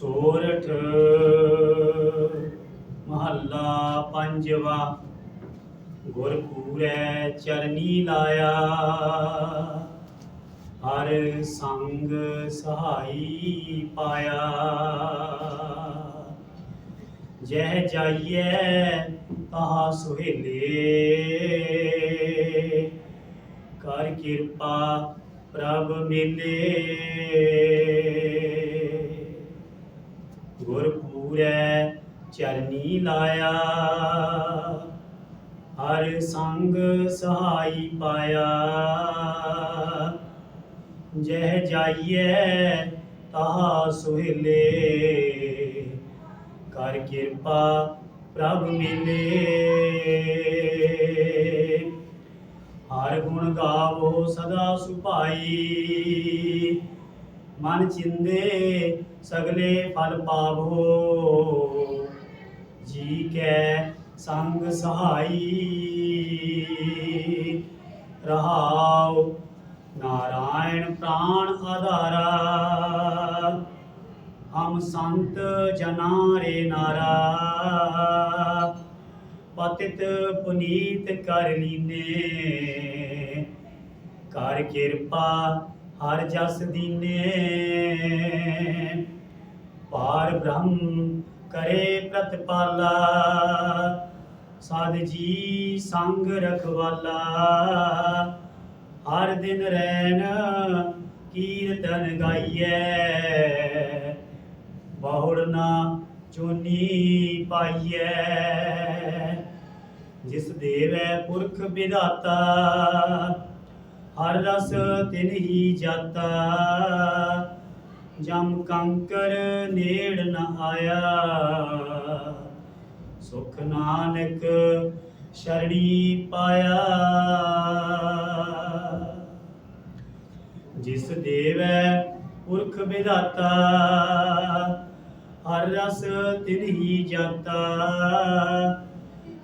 ਸੋਰਠ। ਮਹੱਲਾ ਪੰਜਵਾ ਗੁਰ ਪੂਰੈ ਚਰਨੀ ਲਾਇਆ। ਹਰ ਸੰਗ ਸਹਾਈ ਪਾਇਆ। ਜਹ ਜਾਈਐ ਤਹਾ ਸੁਹੇਲੇ। ਕਰ ਕਿਰਪਾ ਪ੍ਰਭ ਮਿਲੇ। ਗੁਰ ਚਰਨੀ ਲਾਇਆ। ਹਰ ਸੰਗ ਸਹਾਈ ਪਾਇਆ। ਜਹ ਜਾਈਐ ਤਾਹ ਸੁਹੇਲੇ। ਕਰ ਕਿਰਪਾ ਪ੍ਰਭ ਮਿਲੇ। ਹਰ ਗੁਣ ਗਾਵੋ ਸਦਾ ਸੁਭਾਈ। ਮਨ ਚਿੰਦੇ ਸਗਲੇ ਫਲ ਪਾਵੋ। ਜੀ ਕੈ ਸੰਗ ਸਹਾਈ, ਰਹਾਉ ਨਾਰਾਇਣ ਪ੍ਰਾਣ ਆਧਾਰਾ। ਹਮ ਸੰਤ ਜਨਾ ਰੇ ਨਾਰਾ, ਪਤਿਤ ਪੁਨੀਤ ਕਰ ਲੀਨੇ। ਕਰ ਕਿਰਪਾ ਹਰ ਜਸ ਦੀਨੇ। ਪਾਰ ਬ੍ਰਹਮ ਕਰੇ ਪ੍ਰਤਪਾਲਾ, ਸਾਧ ਜੀ ਸੰਗ ਰਖਵਾਲਾ। ਹਰ ਦਿਨ ਰੈਨ ਕੀਰਤਨ ਗਾਈਐ। ਬਹੁੜ ਨਾ ਚੋਨੀ ਪਾਈਐ। ਜਿਸ ਦੇਵੈ ਪੁਰਖ ਵਿਦਾਤਾ ਹਰ ਰਸ ਤਿਨ ਹੀ ਜਾਤਾ। ਜਮ ਕੰਕਰ ਨੇੜ ਨ ਆਇਆ। ਸੁਖ ਨਾਨਕ ਸ਼ਰਣੀ ਪਾਇਆ। ਜਿਸ ਦੇਵੈ ਪੁਰਖ ਵਿਦਾਤਾ ਹਰ ਰਸ ਤਿਨ ਹੀ ਜਾਤਾ।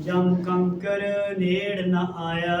ਜਮ ਕੰਕਰ ਨੇੜ ਨ ਆਇਆ।